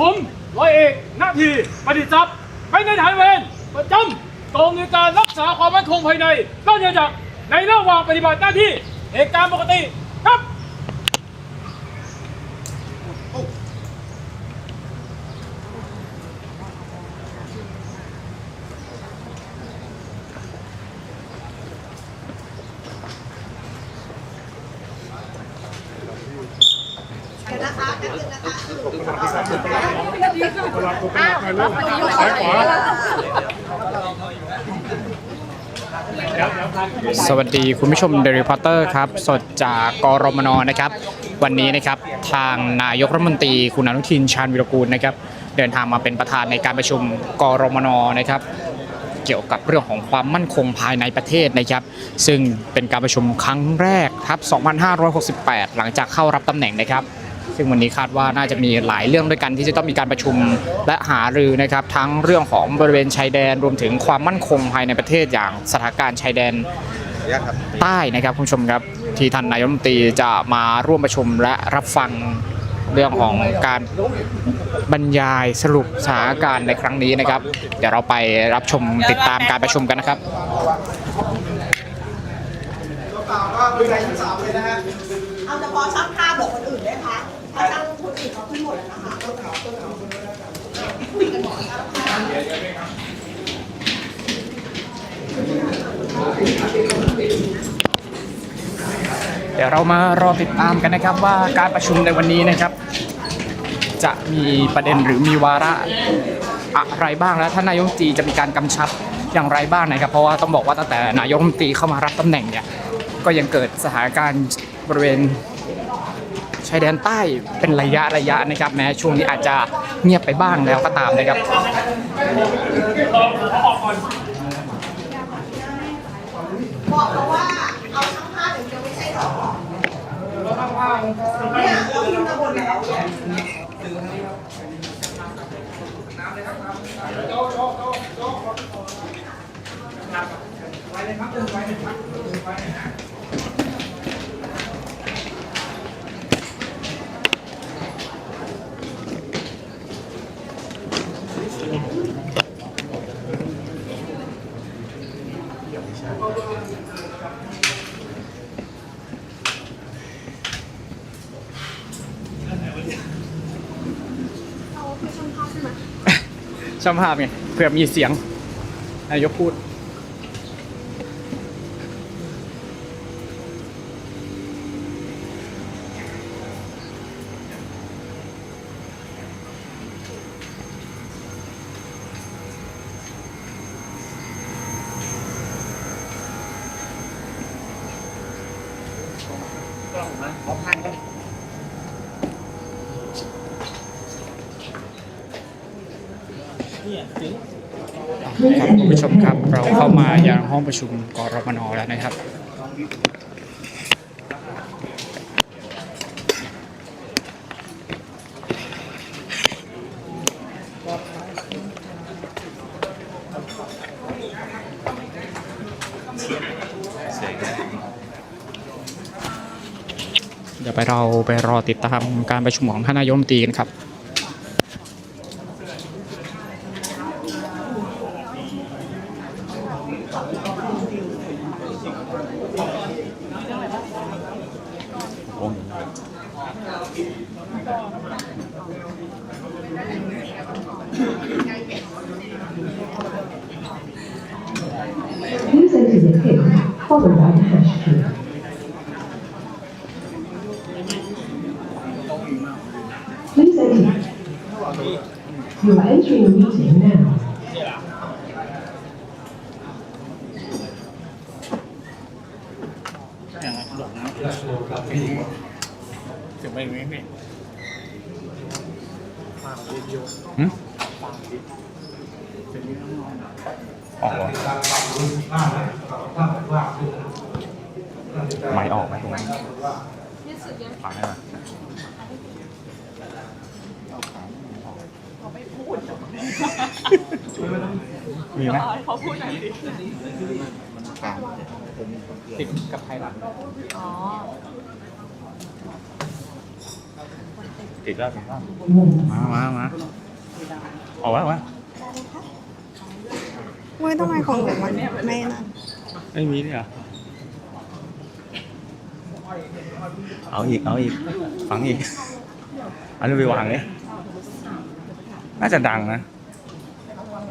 ผมร้อยเอกนาทีประดิษฐ์ทรัพย์เป็นในฐานเวรประจำกองในการรักษาความมั่นคงภายในก็เนื่องจากในระหว่างปฏิบัติหน้าที่เหตุการณ์ปกติครับ สวัสดีคุณผู้ชมเดลิพอตเตอร์ครับ สดจากกรมนนะครับ วันนี้นะครับทางนายกรัฐมนตรีคุณอนุทินชาญวิรกูลนะครับ เดินทางมาเป็นประธานในการประชุมกรมนนะครับ เกี่ยวกับเรื่องของความมั่นคงภายในประเทศนะครับ ซึ่งเป็นการประชุมครั้งแรกครับ 2568 หลังจากเข้ารับตำแหน่งนะครับ ซึ่งวันนี้คาดว่าน่าจะมีหลายเรื่องด้วยกันที่จะต้องมีการประชุมและหารือนะครับ ทั้งเรื่องของบริเวณชายแดนรวมถึงความมั่นคงภายในประเทศอย่างสถานการณ์ชายแดนใต้นะครับคุณผู้ชมครับที่ท่านนายกรัฐมนตรีจะมาร่วมประชุมและรับฟังเรื่องของการบรรยายสรุปสถานการณ์ในครั้งนี้นะครับ เดี๋ยวเราไปรับชมติดตามการประชุมกันนะครับเอามเฉพาะช่างภาพเหลือคนอื่น ได้าช่างคนอื่นเขาขึ้นหมดแล้วนะคะต้นเขาต้นเขาคุยกันหมดช่างภาพเดี๋ยวเรามารอติดตามกันนะครับว่าการประชุมในวันนี้นะครับ จะมีประเด็นหรือมีวาระอะไรบ้างและท่านนายกรัฐมนตรีจะมีการกำชับอย่างไรบ้างนะครับ เพราะว่าต้องบอกว่าตั้งแต่นายกรัฐมนตรีเข้ามารับตำแหน่งเนี่ยก็ยังเกิดสถานการณ์บริเวณ ชายแดนใต้เป็นระยะระยะนะครับ แม้ช่วงนี้อาจจะเงียบไปบ้างแล้วก็ตามนะครับบอกเขาว่าเอาช่างภาพอย่างเดียวไม่ใช่หรอเนี่ยเราพิมพ์มาบนแล้ว ช่างภาพไงเผื่อมีเสียงนายกพูดก้องมั้ยขอพันกัน ครับคุณผู้ชมครับเราเข้ามายังห้องประชุมกรมนแล้วนะครับเดี๋ยวไปเราไปรอติดตามการประชุมของท่านนายกรัฐมนตรีกันครับ You're entering a meeting now. มีไหมเขาพูดหน่อยสิติดกับใครล่ะติดแล้วติดแล้วมามามาออกมาออกมาเว้ยทำไมของหนูมันไม่นั่นไม่มีเนี่ยเหรอเอาอีก เอาอีก ฟังอีกเอันนี้ไปวางเลยน่าจะดังนะ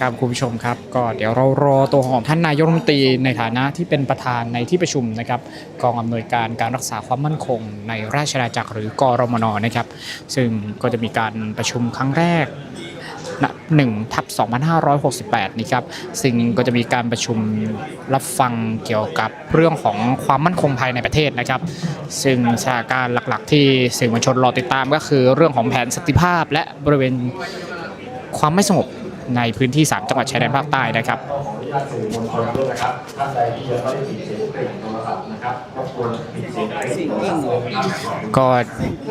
ครับคุณผู้ชมครับ ก็เดี๋ยวเรารอตัวของท่านนายกรัฐมนตรีในฐานะที่เป็นประธานในที่ประชุมนะครับกองอำนวยการการรักษาความมั่นคง ในราชอาณาจักรหรือกรมนนะครับ ซึ่งก็จะมีการประชุมครั้งแรกหนึ่งทับ2568 นี่ครับ ซึ่งก็จะมีการประชุมรับฟังเกี่ยวกับเรื่องของความมั่นคงภายในประเทศนะครับ ซึ่งสถานการณ์หลักๆ ที่สื่อมวลชนรอติดตามก็คือเรื่องของแผนสันติภาพ และบริเวณความไม่สงบ ในพื้นที่ 3 จังหวัดชายแดนภาคใต้นะครับสื่อมวลชนด้วยนะครับท่านใดที่ยังไม่ได้ปิดเสียงเปล่งโทรศัพท์นะครับรบกวนปิดเสียงเปล่งโทรศัพท์เลยนะครับ ก็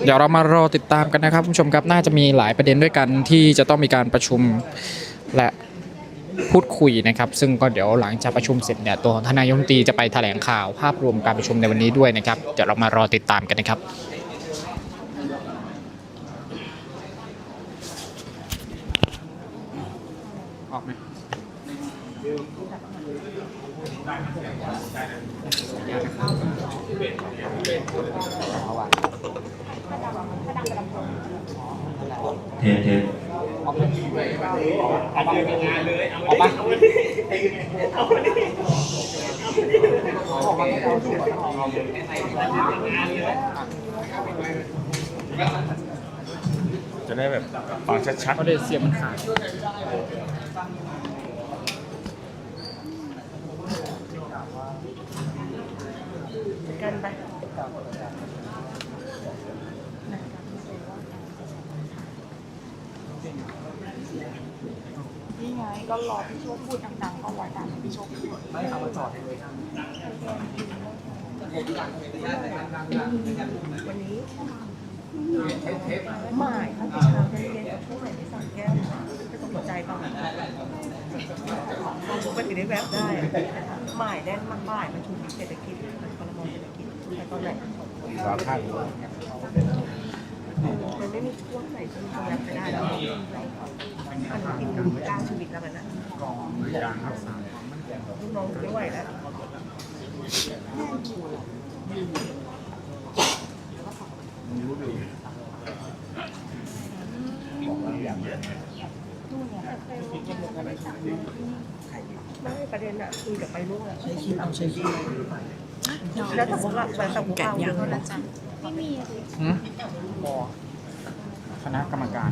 เดี๋ยวเรามารอติดตามกันนะครับคุณผู้ชมครับน่าจะมีหลายประเด็นด้วยกันที่จะต้องมีการประชุมและพูดคุยนะครับ ซึ่งก็เดี๋ยวหลังจากประชุมเสร็จเนี่ยตัวของทานนายกรัฐมนตรีจะไปแถลงข่าวภาพรวมการประชุมในวันนี้ด้วยนะครับเดี๋ยวเรามารอติดตามกันนะครับ ออกไหม เทเทออกปะจะได้แบบฟังชัดๆเพราะเดี๋ยวเสียงมันขาดนี่ไป งก็รอพี่โชคพูดดังๆก็ไว้ตามที่พี่โชคพูดไม่เอามาจอดให้เลยวันนี้หมายท่านพิชาได้เรียนกับผู้ใหญ่ในสังแก้วจะตกใจเปล่าปกติได้แวบได้หมายแน่นมากหมายประชุมเศรษฐกิจมันพรบเศรษฐกิจไปตอนไหนสามข้ามันไม่มีช่วงไหนที่จะแวบไปได้ มันกินกล้าชีวิตแล้วมันนะลูกน้องไม่ไหวแล้วไม่ประเด็นอะคุยกับไปลูกอะใช้คิดเอาใช้คิดแล้วสมมติว่าไปสังกัดยังนะจ๊ะคณะกรรมการ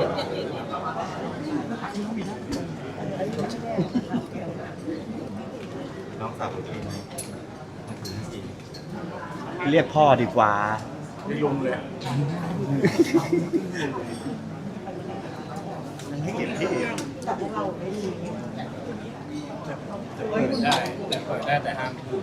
ี้เรียกพ่อดีกว่าไม่ลงเลยให้เก็บที่แต่พวกเราไม่มีเปิดได้แต่เปิดได้แต่ห้ามพูด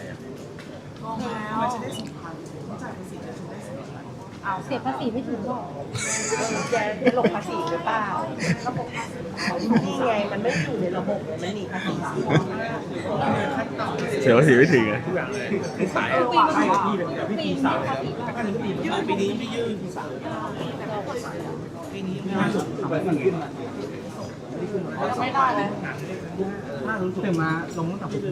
เสียภาษีไม่ถึงหรอกแกจะหลบภาษีหรือเปล่านี่ไงมันไม่อยู่ในระบบเลยมันหนีภาษีเสียภาษีไม่ถึงอะแต่มาลงตั้งแต่ผ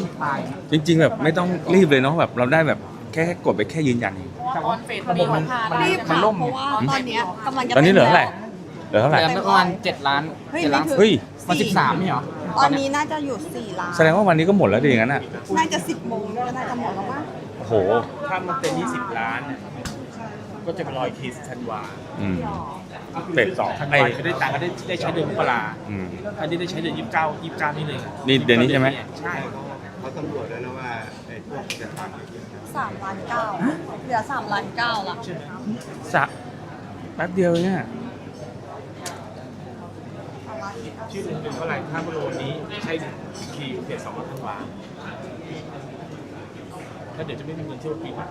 มตายจริง ๆ แบบไม่ต้องรีบเลยเนาะแบบเราได้แบบ แค่กดไปแค่ยืนยันเองแต่ว่าระบบมันมันรีบมันค่ะล่มเพราะว่าตอนเนี้ยกำลังจะตอนนี้เหลือต็มเท่าไหร่ เหลือเท่าไหร่เหลือประมาณเจ็ดล้านเฮ้ยเจ็ดล้านไม่ถึงเฮ้ย มันสิบสามนี่เหรอตอนนี้น่าจะอยู่สี่ล้านแสดงว่าวันนี้ก็หมดแล้วดิอย่างนั้นอะ น่าจะสิบโมงก็น่าจะหมดแล้วมั้งโอ้โห ถ้ามันเป็น 20 ล้านเนี่ยก็จะไปรอยคิสธันวาอืม เฟสสองธันไอ้ วาจะได้ตังค์ก็ได้ได้ใช้เดือนมกราอืม อันนี้ได้ใช้เดือนยี่สิบเก้ายี่สิบเก้านี่เลยนี่เดือนนี้ใช่ไหม ใช่ สามล้านเก้าเหลือสามล้านเก้าละสะแป๊บเดียวเนี่ยชื่อเดือนเท่าไหร่ถ้ามาโดนนี้ใช้คีย์เฟสสองธันวาถ้าเดี๋ยวจะไม่มีเงินเที่ยวปีใหม่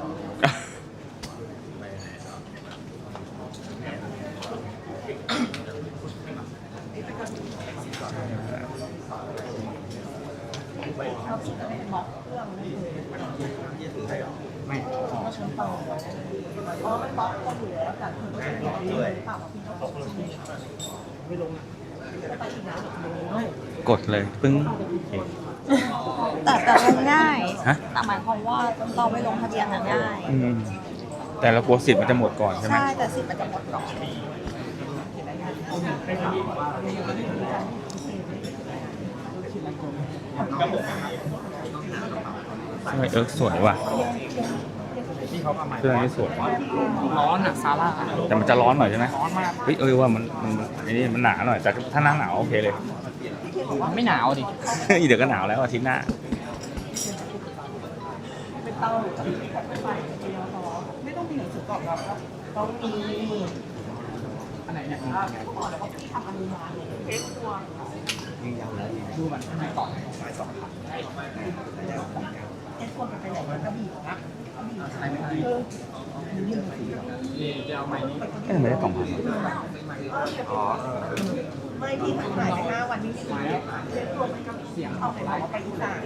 กดเลยปึ้งโอเคแต่แต่ลงง่ายฮะแต่หมายความว่าเราไปลงทะเบียนน่ะง่ายอืมแต่เรากลัวสิทธิ์มันจะหมดก่อนใช่ไหมใช่แต่สิทธิ์มันจะหมดก่อนทำไมเอิร์กสวยว่ะ เสื้อนี้สวยร้อนอะซาร่าแต่มันจะร้อนหน่อยใช่ไหมร้อนมากเฮ้ยเออว่ามันมันไอ้นี่มันหนาหน่อยแต่ถ้าหน้าหนาวโอเคเลย ไม่หนาวดิเดี๋ยวก็หนาวแล้วอาทิตย์หน้าไม่ต้องมีหนังสือบอกครับต้องมีอันไหนเนี่ยดูมันข้างในก่อนไอ้ค นมันไปไหนมันก็บีบนะอะไรไม่ได้นี่จะเอาใหม่นี้เอ้ยไม่ได้กล่องพันไม่ที่หายไปห้าวันนี้เช็ดตัวมันก็เสียงเอาไปบอกว่าไปอีสาน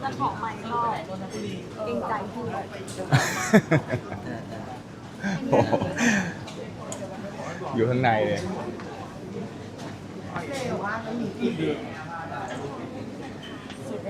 แล้วของใหม่ก็เกรงใจพี่โอ้โหอยู่ข้างในเลยเลยว่ามันมีที่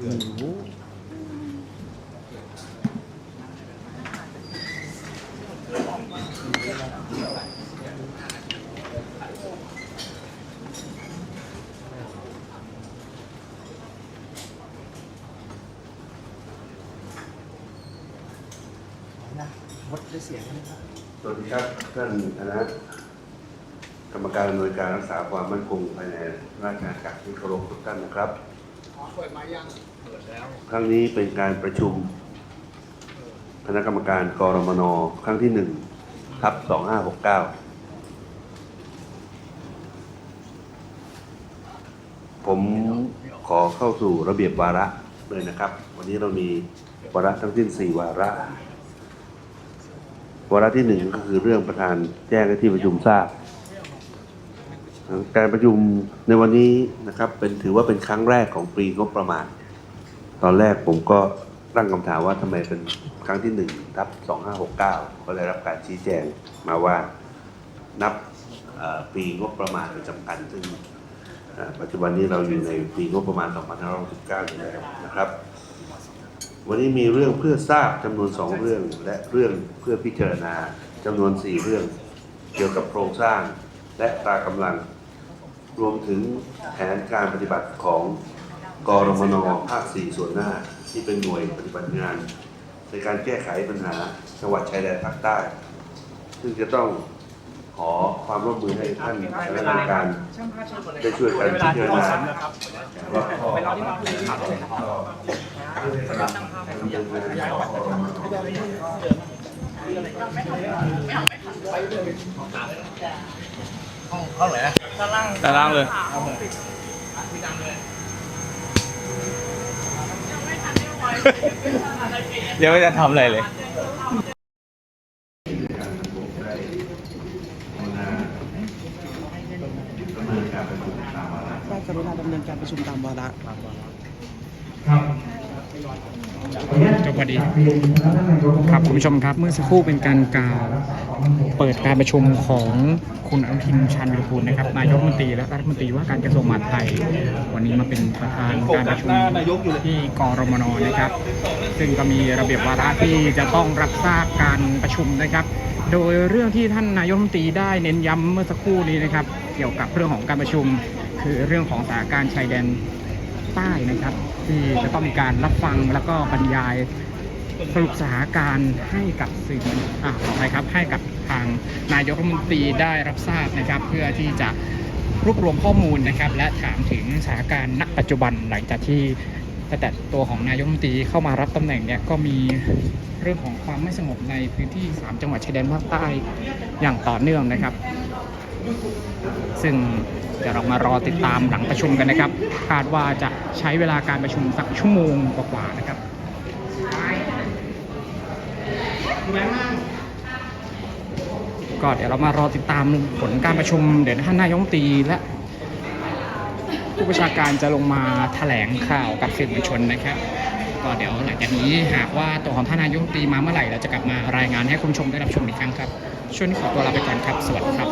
สวัสดีครับท่านคณะกรรมการอำนวยการรักษาความมั่นคงภายในราชอาณาจักรที่เคารพทุกท่านนะครับ ครั้งนี้เป็นการประชุม คณะกรรมการกรมนครั้งที่หนึ่งทับสองห้าหกเก้าผมขอเข้าสู่ระเบียบวาระเลยนะครับ วันนี้เรามีวาระทั้งสิ้นสี่วาระ วาระที่หนึ่งก็คือเรื่องประธานแจ้งให้ที่ประชุมทราบ การประชุมในวันนี้นะครับเป็นถือว่าเป็นครั้งแรกของปีงบประมาณ ตอนแรกผมก็ตั้งคำถามว่าทำไมเป็นครั้งที่หนึ่งทับสองห้าหกเก้าก็ได้รับการชี้แจงมาว่านับปีงบประมาณประจำกันซึ่งปัจจุบันนี้เราอยู่ในปีงบประมาณ 2569อยู่แล้วนะครับ วันนี้มีเรื่องเพื่อทราบจำนวนสองเรื่องและเรื่องเพื่อพิจารณาจำนวนสี่เรื่อง เกี่ยวกับโครงสร้างและตากำลัง รวมถึงแผนการปฏิบัติของ กรมนภาค 4 ส่วนหน้า ที่เป็นหน่วยปฏิบัติงาน ในการแก้ไขปัญหาจังหวัดชายแดนภาคใต้ ซึ่งจะต้องขอความร่วมมือให้ท่านคณะกรรมการได้ช่วยกันพิจารณาและขอแต่ล่างเลย ยังไม่ได้ทำอะไรเลยก็กรุณาดำเนินการประชุมตามวาระจบพอดีครับคุณผู้ชมครับเมื่อสักครู่เป็นการกล่าวเปิดการประชุมของ คุณอนุทินชาญวิรกูลนะครับนายกรัฐมนตรีและรัฐมนตรีว่าการกระทรวงมหาดไทย วันนี้มาเป็นประธานการประชุมที่กรมนนะครับ ซึ่งก็มีระเบียบวาระที่จะต้องรับทราบการประชุมนะครับ โดยเรื่องที่ท่านนายกรัฐมนตรีได้เน้นย้ำเมื่อสักครู่นี้นะครับ เกี่ยวกับเรื่องของการประชุม คือเรื่องของสถานการณ์ชายแดนใต้นะครับ ที่จะต้องมีการรับฟังแล้วก็บรรยายสรุปสถานการณ์ให้กับสื่ออ่าขออภัยครับให้กับ ทางนายกรัฐมนตรีได้รับทราบนะครับ เพื่อที่จะรวบรวมข้อมูลนะครับ และถามถึงสถานการณ์ณปัจจุบันหลังจากที่แต่ตัวของนายกรัฐมนตรีเข้ามารับตำแหน่งเนี่ยก็มีเรื่องของความไม่สงบในพื้นที่ 3 จังหวัดชายแดนภาคใต้อย่างต่อเนื่องนะครับ ซึ่งเดี๋ยวเรามารอติดตามหลังประชุมกันนะครับ คาดว่าจะใช้เวลาการประชุมสักชั่วโมงกว่าๆนะครับ ก็เดี๋ยวเรามารอติดตามผลการประชุมเดี๋ยวท่านนายกตีและผู้ประชาการจะลงมาแถลงข่าวกับสื่อมวลชนนะครับก็เดี๋ยวหลังจากนี้หากว่าตัวของท่านนายกตีมาเมื่อไหร่เราจะกลับมารายงานให้คุณผู้ชมได้รับชมอีกครั้งครับช่วงนี้ขอตัวลาไปก่อนครับ สวัสดีครับ